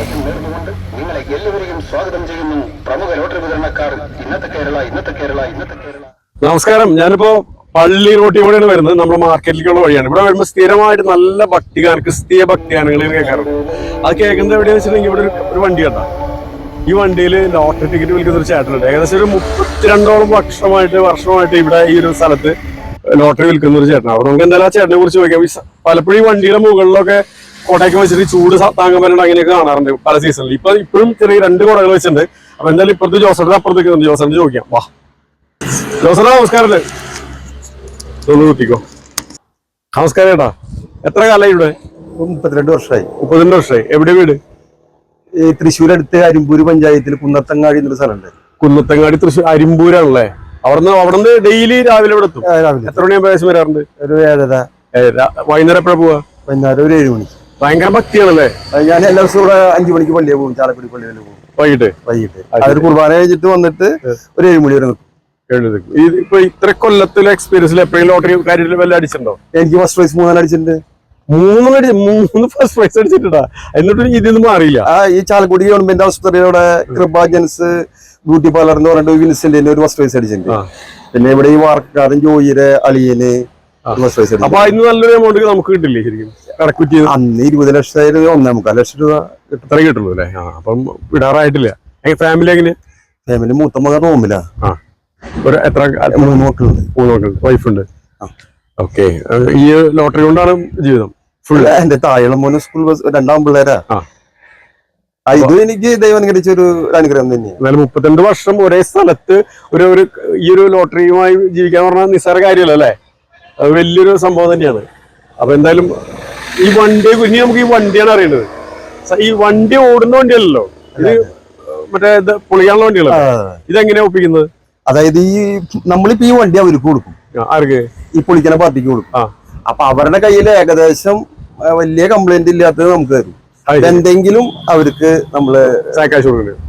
ഭാഗ്യം നേർന്നുകൊണ്ട് നിങ്ങളെ എല്ലാവരെയും സ്വാഗതം ചെയ്യുന്നു. പ്രമുഖ ലോട്ടറി വിതരണക്കാർ ഇന്നത്തെ കേരള ഇന്നത്തെ കേരള ഇന്നത്തെ കേരള. നമസ്കാരം. ഞാനിപ്പോ പള്ളി റോട്ടിൽ കൂടെയാണ് വരുന്നത്. നമ്മൾ മാർക്കറ്റിലേക്കുള്ള വഴിയാണ്. ഇവിടെ വരുമ്പോൾ സ്ഥിരമായിട്ട് നല്ല ഭക്തികാർ ക്രിസ്തീയ ഭക്തിഗാനങ്ങൾ കേൾക്കാറുണ്ട് അത് കേൾക്കുന്നത് എവിടെയാണെന്ന് വെച്ചിട്ടുണ്ടെങ്കിൽ ഇവിടെ ഒരു ഒരു വണ്ടി കണ്ട? ഈ വണ്ടിയിൽ ലോട്ടറി ടിക്കറ്റ് വിൽക്കുന്ന ഒരു ചേട്ടനുണ്ട്. ഏകദേശം ഒരു മുപ്പത്തിരണ്ടോളം വർഷമായിട്ട് വർഷമായിട്ട് ഇവിടെ ഈ ഒരു സ്ഥലത്ത് ലോട്ടറി വിൽക്കുന്ന ഒരു ചേട്ടനാണ്. അവിടെ നമുക്ക് എന്തായാലും ആ ചേട്ടനെ കുറിച്ച് ചോദിക്കാം. പലപ്പോഴും ഈ വണ്ടിയുടെ മുകളിലൊക്കെ കോട്ടയൊക്കെ വെച്ചിട്ട് ചൂട് താങ്ങാൻ പറ്റുന്ന അങ്ങനെയൊക്കെ കാണാറുണ്ട് പല സീസണിൽ ഇപ്പൊ ഇപ്പോഴും ചെറിയ രണ്ട് കോടകൾ വെച്ചിട്ടുണ്ട്. അപ്പൊ എന്തായാലും ഇപ്പുറത്ത് ജോസഫിന്റെ അപ്പുറത്തേക്ക് ജോസഫിന് ചോദിക്കാം. വാ. ജോസഫ നമസ്കാരം ഒന്ന് കൂട്ടിക്കോ. നമസ്കാരം ഏട്ടാ. എത്ര കാലമായി ഇവിടെ? മുപ്പത്തിരണ്ട് വർഷമായി മുപ്പത്തിരണ്ട് വർഷമായി എവിടെ വീട്? ഈ തൃശ്ശൂർ അടുത്ത് അരിമ്പൂര് പഞ്ചായത്തിൽ കുന്നത്തങ്ങാടി എന്നൊരു സ്ഥലമുണ്ട്. കുന്നത്തങ്ങാടി തൃശ്ശൂർ അരിമ്പൂരാണല്ലേ? അവിടുന്ന് അവിടുന്ന് ഡെയിലി രാവിലെ ഇവിടെ എത്തും. എത്ര മണിയാകുമ്പോൾ വരാറുണ്ട്? ഒരു ഏഴര. വൈകുന്നേരം എപ്പോഴാണ് പോവാ? വൈകുന്നേരം ഒരു ഏഴ് മണിക്ക് ഭയങ്കര ഭക്തിയാണല്ലേ? ഞാൻ എല്ലാ ദിവസവും ഇവിടെ അഞ്ചു മണിക്ക് പള്ളിയെ പോകും ചാലക്കുടി പള്ളിയിൽ പോകും. വൈകിട്ട്? വൈകിട്ട്. അതൊരു കുർബാന കഴിഞ്ഞിട്ട് വന്നിട്ട് ഒരു ഏഴ് മണി വരെ നിൽക്കും ഇപ്പൊ ഇത്ര കൊല്ലത്തിലെ എക്സ്പീരിയൻസിൽ എപ്പോഴും ലോട്ടറി കാര്യത്തിൽ വല്ല അടിച്ചിട്ടുണ്ടോ? എനിക്ക് ഫസ്റ്റ് പ്രൈസ് മൂന്നാൽ അടിച്ചിട്ടുണ്ട്. മൂന്ന് അടി മൂന്ന് ഫസ്റ്റ് പ്രൈസ് അടിച്ചിട്ടുണ്ടാ? എന്നിട്ട് ഇതൊന്നും മാറിയില്ല. ആ ഈ ചാലക്കുടി ഗവൺമെന്റ് ആശുപത്രിയുടെ കൃപ ജെൻസ് ബ്യൂട്ടി പാർലർ എന്ന് പറഞ്ഞിട്ട് വിൻസെന്റിന്റെ ഒരു ഫസ്റ്റ് പ്രൈസ് അടിച്ചിട്ടുണ്ട്. പിന്നെ ഇവിടെ ഈ വാർക്കാരൻ ജോയിയുടെ അളിയന് അപ്പൊ നല്ലൊരു എമൗണ്ട് നമുക്ക് കിട്ടില്ലേ ശരിക്കും? കടക്കുറ്റി അന്ന് ഇരുപത് ലക്ഷമായിരുന്നു ഒന്നേ മുക്കാൽ ലക്ഷം രൂപ കിട്ടും. ഇത്ര കിട്ടുള്ളൂ അല്ലേ? ആ അപ്പം വിടാറായിട്ടില്ല. ഫാമിലി എങ്ങനെ? ഫാമിലി മൂത്ത മകൻ റൂമിലാ ആ. ഒരു എത്ര മൂന്ന് മക്കളുണ്ട്. മൂന്ന് മക്കളുണ്ട് വൈഫുണ്ട് ആ. ഓക്കെ ഈ ലോട്ടറി കൊണ്ടാണ് ജീവിതം? ഫുൾ എന്റെ താഴെ മോന് സ്കൂൾ ബസ് രണ്ടാം പിള്ളേരാ. ഇത് എനിക്ക് ദൈവം അനുഗ്രഹിച്ച ഒരു അനുഗ്രഹം തന്നെയാണ് എന്നാലും മുപ്പത്തിരണ്ട് വർഷം ഒരേ സ്ഥലത്ത് ഒരു ഒരു ഈ ഒരു ലോട്ടറിയുമായി ജീവിക്കാൻ പറഞ്ഞാൽ നിസ്സാര കാര്യമല്ല അല്ലേ? വലിയൊരു സംഭവം തന്നെയാണ്. അപ്പൊ എന്തായാലും ഈ വണ്ടിയെ കുഞ്ഞി നമുക്ക് ഈ വണ്ടിയാണ് അറിയേണ്ടത്. ഈ വണ്ടി ഓടുന്ന വണ്ടിയല്ലല്ലോ? ഇത് മറ്റേ ഇത് വണ്ടികളാണ് ഇതെങ്ങനെയാ ഒപ്പിക്കുന്നത്? അതായത് ഈ നമ്മളിപ്പോ ഈ വണ്ടി അവർക്ക് കൊടുക്കും. ആർക്ക്? ഈ പൊളിക്കണ പാർട്ടിക്ക് കൊടുക്കും. അപ്പൊ അവരുടെ കയ്യിൽ ഏകദേശം വലിയ കംപ്ലൈന്റ് ഇല്ലാത്തത് നമുക്ക് തരും. എന്തെങ്കിലും അവർക്ക് നമ്മൾ സാക്കാശ് കൊടുക്കുന്നത്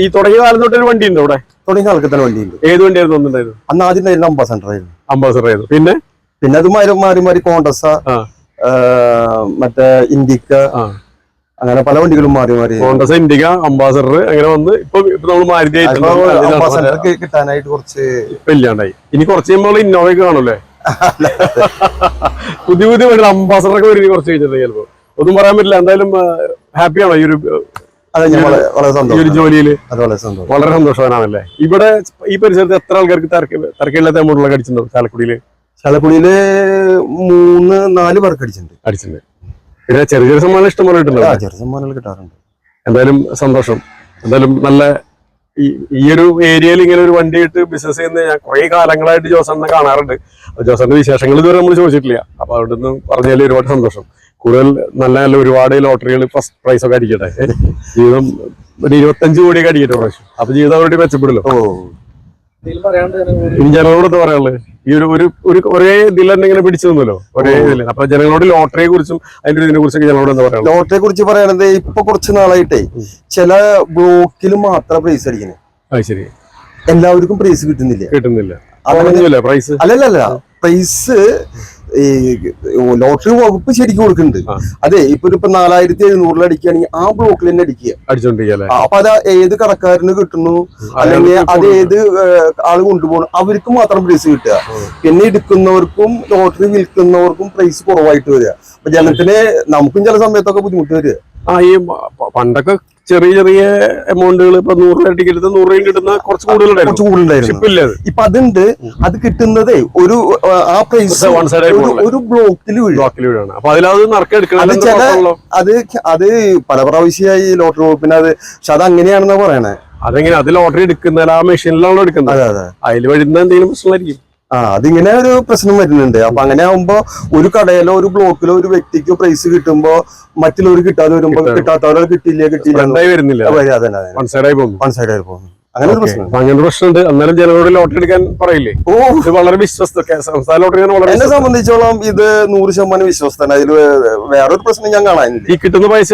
ഈ തുടങ്ങിയ കാലം തൊട്ടൊരു വണ്ടി ഉണ്ട് അവിടെ? തുടങ്ങിയ കാലത്ത് തന്നെ വണ്ടിയുണ്ട്. ഏത് വണ്ടിയായിരുന്നു അന്ന് ആദ്യം അംബാസഡർ ആയിരുന്നു അംബാസഡർ ആയിരുന്നു പിന്നെ? പിന്നെ അത് മാറി മാറി മാറി ആ, മറ്റേ ഇൻഡിക്ക അങ്ങനെ പല വണ്ടികളും മാറി മാറി. കോൺഗ്രസ് ഇൻഡിക അംബാസഡർ അങ്ങനെ വന്ന് ഇപ്പൊ നമ്മൾ നമ്മൾ മാരുതി കിട്ടാനായിട്ട് കുറച്ച് ഇപ്പൊ ഇല്ലാണ്ടായി. ഇനി കുറച്ച് കഴിയുമ്പോൾ ഇന്നോവയൊക്കെ കാണൂലേ പുതിയ പുതിയ വണ്ടി അംബാസഡർ ഒക്കെ വരും കുറച്ച് കഴിഞ്ഞിട്ട് ചിലപ്പോ. ഒന്നും പറയാൻ പറ്റില്ല. എന്തായാലും ഹാപ്പിയാണോ ഈ ഒരു അതെ വളരെ സന്തോഷം. ഒരു സന്തോഷം ജോലിയിൽ അത് വളരെ സന്തോഷം. വളരെ സന്തോഷവാനാണല്ലേ? ഇവിടെ ഈ പരിസരത്ത് എത്ര ആൾക്കാർക്ക് തർക്കമില്ലാത്ത എമൗണ്ടുള്ള അടിച്ചിട്ടുണ്ടോ ചാലക്കുടിയിൽ ചാലക്കുടിയിൽ മൂന്ന് നാല് പേർക്ക് അടിച്ചിട്ടുണ്ട്. അടിച്ചിട്ടുണ്ട്. പിന്നെ ചെറിയ ചെറിയ സമ്മാനം ഇഷ്ടം പോലെ കിട്ടുന്നുണ്ട്. ചെറിയ സമ്മാനങ്ങൾ കിട്ടാറുണ്ട്. എന്തായാലും സന്തോഷം. എന്തായാലും നല്ല ഈ ഒരു ഏരിയയിൽ ഇങ്ങനെ ഒരു വണ്ടി ഇട്ട് ബിസിനസ് ചെയ്യുന്ന ഞാൻ കുറെ കാലങ്ങളായിട്ട് ജോസറിനെ കാണാറുണ്ട്. ജോസന്റെ വിശേഷങ്ങൾ ഇതുവരെ നമ്മൾ ചോദിച്ചിട്ടില്ല. അപ്പൊ അവിടെ നിന്ന് പറഞ്ഞാൽ ഒരുപാട് സന്തോഷം. കൂടുതൽ നല്ല നല്ല ഒരുപാട് ലോട്ടറികൾ ഫസ്റ്റ് പ്രൈസ് ഒക്കെ അടിക്കട്ടെ? ജീവിതം ഒരു ഇരുപത്തഞ്ച് കോടിയൊക്കെ അടിക്കട്ടെ പ്രാവശ്യം. അപ്പൊ ജീവിതം അവരുടെ മെച്ചപ്പെടല്ലോ ഇനി ജനങ്ങളോട് എന്താ പറയാനുള്ളത്? ഈ ഒരു ഒരു ഒരു ഒരേ ഇതിൽ തന്നെ ഇങ്ങനെ പിടിച്ചു നിന്നല്ലോ. ഒരേ ഇതിൽ അപ്പൊ ജനങ്ങളോട് ലോട്ടറിയെ കുറിച്ചും അതിന്റെ ഇതിനെ കുറിച്ചൊക്കെ ജനങ്ങളോട് എന്താ പറയാ ലോട്ടറിയെ കുറിച്ച് പറയുന്നത് ഇപ്പൊ കുറച്ച് നാളായിട്ടേ ചില ബ്ലോക്കിൽ മാത്രം പ്രൈസ് അടിക്കുന്നത് അത് ശരി. എല്ലാവർക്കും പ്രൈസ് കിട്ടുന്നില്ല. കിട്ടുന്നില്ല. അല്ലല്ല പ്രൈസ് ഈ ലോട്ടറി വകുപ്പ് ശരിക്കും കൊടുക്കുന്നുണ്ട്. അതെ ഇപ്പൊ ഇപ്പൊ നാലായിരത്തി എഴുന്നൂറിൽ അടിക്കുകയാണെങ്കിൽ ആ ബ്ലോക്കിൽ തന്നെ അടിക്കുക. അടിച്ചോണ്ടിരിക്കല്ലേ ആ, അപ്പൊ അത് ഏത് കടക്കാരന് കിട്ടുന്നു? അല്ലെങ്കിൽ അത് ഏത് ആൾ കൊണ്ടുപോകണം? അവർക്ക് മാത്രം പ്രൈസ് കിട്ടുക. പിന്നെ എടുക്കുന്നവർക്കും ലോട്ടറി വിൽക്കുന്നവർക്കും പ്രൈസ് കുറവായിട്ട് വരിക. അപ്പൊ ജനത്തിന് നമുക്കും ചില സമയത്തൊക്കെ ബുദ്ധിമുട്ട് വരിക. ആ ഈ പണ്ടൊക്കെ ചെറിയ ചെറിയ എമൗണ്ടുകൾ ഇപ്പൊ നൂറ് രൂപ ടിക്കറ്റ് നൂറ് രൂപയും കിട്ടുന്ന കുറച്ച് കൂടുതലുണ്ടായിരുന്നു. ഇപ്പൊ അത് ഇപ്പൊ അതുണ്ട് അത് കിട്ടുന്നതേ ഒരു ആ, പ്രൈസ് ഒരു- ബ്ലോക്കിൽ ബ്ലോക്കിൽ വീഴാണ് അപ്പൊ അതിലത് അത് അത് പല പ്രാവശ്യമായി ലോട്ടറി വകുപ്പിന് അത് പക്ഷെ അത് അങ്ങനെയാണെന്നാ പറയണേ. അതെങ്ങനെ? അത് ലോട്ടറി എടുക്കുന്ന ആ മെഷീനിലാണോ എടുക്കുന്നത്. അതെ അതെ. അതിൽ വരുന്ന എന്തെങ്കിലും പ്രശ്നമായിരിക്കും. ആ അതിങ്ങനെ ഒരു പ്രശ്നം വരുന്നുണ്ട്. അപ്പൊ അങ്ങനെ ആവുമ്പോ ഒരു കടയിലോ ഒരു ബ്ലോക്കിലോ ഒരു വ്യക്തിക്ക് പ്രൈസ് കിട്ടുമ്പോ മറ്റുള്ളവർ കിട്ടാതെ വരുമ്പോ കിട്ടാത്തവരോ കിട്ടിയില്ല കിട്ടിയില്ല വരുന്നില്ല. വൺ പോകുന്നു. സൈഡ് ആയി പോകും അങ്ങനെ പ്രശ്നമുണ്ട്. അന്നേരം ജനങ്ങളോട് ലോട്ടറി എടുക്കാൻ പറയില്ലേ? ഓ. വളരെ വിശ്വസ്ത സംസ്ഥാന ലോട്ടറി വളരെ എന്നെ. സംബന്ധിച്ചോളം ഇത് നൂറ് ശതമാനം വിശ്വസ്തന അതിൽ വേറൊരു പ്രശ്നം ഞാൻ കാണാനില്ല. ഈ കിട്ടുന്ന പൈസ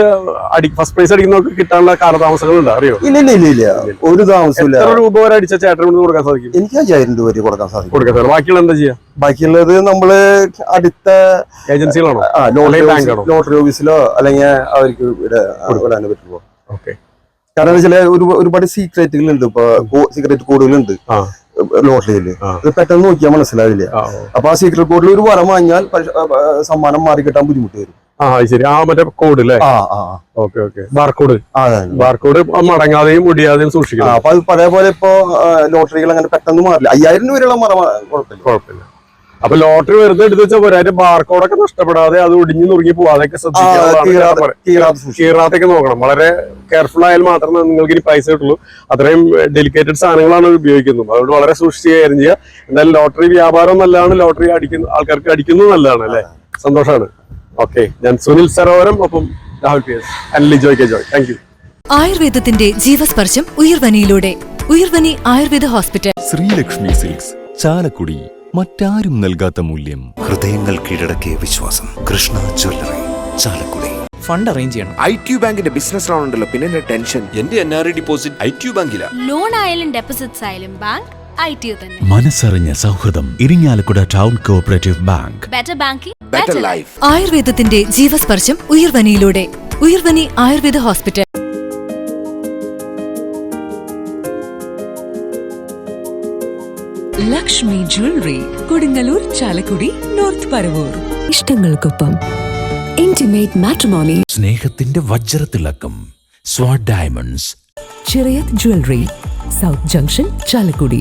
അടി ഫസ്റ്റ് പ്രൈസ് അടിക്കുന്നവർക്ക് കിട്ടാനുള്ള കാലതാമസങ്ങൾ ഉണ്ട് അറിയോ? ഇല്ല ഇല്ല ഇല്ല ഇല്ല. ഒരു താമസമില്ല എത്ര രൂപ വരെ അടിച്ച ചേട്ടൻ കൊടുക്കാൻ സാധിക്കും? എനിക്ക് അയ്യായിരം രൂപ വരെ കൊടുക്കാൻ സാധിക്കും. കൊടുക്കാൻ സാധിക്കും. ബാക്കിയുള്ള എന്താ ചെയ്യാ? ബാക്കിയുള്ളത് നമ്മൾ അടുത്ത ഏജൻസികളാണോ? ലോട്ടറി ഓഫീസിലോ അല്ലെങ്കിൽ അവർക്ക് ഇവിടെ പറ്റുമോ ഓക്കെ കാരണം ചില ഒരു ഒരുപാട് സീക്രറ്റുകൾ ഉണ്ട് ഇപ്പൊ സീക്രറ്റ് കോഡുകളുണ്ട് ഉണ്ട് ലോട്ടറിയിൽ. അത് പെട്ടെന്ന് നോക്കിയാൽ മനസ്സിലാവില്ല. അപ്പൊ ആ സീക്രട്ട് കോഡിൽ ഒരു വരം വാങ്ങിയാൽ സമ്മാനം മാറി കിട്ടാൻ ബുദ്ധിമുട്ട് വരും. ആ ശരി. ആ മറ്റേ കോഡ് അല്ലേ ഓക്കെ ഓക്കെ. ബാർകോഡ്. ബാർകോഡ് മടങ്ങാതെയും ഒടിയാതെയും ആ, സൂക്ഷിക്കണം അപ്പൊ അത് പഴയപോലെ ഇപ്പൊ ലോട്ടറികൾ അങ്ങനെ പെട്ടെന്ന് മാറില്ല. അയ്യായിരം രൂപയുള്ള മറ കുഴപ്പമില്ല. കുഴപ്പമില്ല. അപ്പൊ ലോട്ടറി വെറുതെ എടുത്ത് വെച്ചാൽ പോരാ. അതിന്റെ ബാർകോഡൊക്കെ നഷ്ടപ്പെടാതെ അത് ഒടിഞ്ഞു നുറുങ്ങി പോവാതൊക്കെ കീറാത്തൊക്കെ നോക്കണം. വളരെ കെയർഫുൾ ആയാൽ മാത്രമേ നിങ്ങൾക്ക് ഇനി പൈസ കിട്ടുള്ളൂ. അത്രയും ഡെലിക്കേറ്റഡ് സാധനങ്ങളാണ് ഉപയോഗിക്കുന്നത്. അതുകൊണ്ട് വളരെ സൂക്ഷിച്ച് കൈകാര്യം ചെയ്യുക. എന്തായാലും ലോട്ടറി വ്യാപാരം നല്ലതാണ്. ലോട്ടറി അടിക്കുന്ന ആൾക്കാർക്ക് അടിക്കുന്നത് നല്ലതാണ് അല്ലെ? സന്തോഷമാണ് ഓക്കെ. ഞാൻ സുനിൽ സരോവരം ഒപ്പം Rahul P S Anil Joy K Joy. Thank you ആയുർവേദത്തിന്റെ ജീവസ്പർശം ഉയർവനിയിലൂടെ. ഉയർവനി ആയുർവേദ ഹോസ്പിറ്റൽ. ശ്രീലക്ഷ്മി സിൽക്സ് ചാലക്കുടി. മറ്റാരും നൽകാത്ത മൂല്യം. ഹൃദയങ്ങൾ കീഴടക്കിയ വിശ്വാസം. Krishna jewellery Chalakudy. Fund arrange ചെയ്യണം. ഐ ടി ബാങ്കിന്റെ ബിസിനസ് ലോൺ ഉണ്ടല്ലോ പിന്നെ എന്റെ ടെൻഷൻ. എന്റെ N R I deposit I T ബാങ്കില. Loan ആയാലും ഡെപ്പോസിറ്റ്സ് ആയാലും ബാങ്ക് ഐ ടി തന്നെ. മനസ്സറിഞ്ഞ സൗഹൃദം Irinjalakuda town cooperative bank. Better banking better life ആയുർവേദത്തിന്റെ ജീവസ്പർശം ഉയർവനിയിലൂടെ. Uyarvani Ayurveda hospital. Lakshmi jewellery Kodungallur Chalakudy north Paravur ഇഷ്ടങ്ങൾക്കൊപ്പം intimate matrimony സ്നേഹത്തിന്റെ വജ്രത്തിളക്കം Swad diamonds Chirayath jewellery south junction Chalakudy.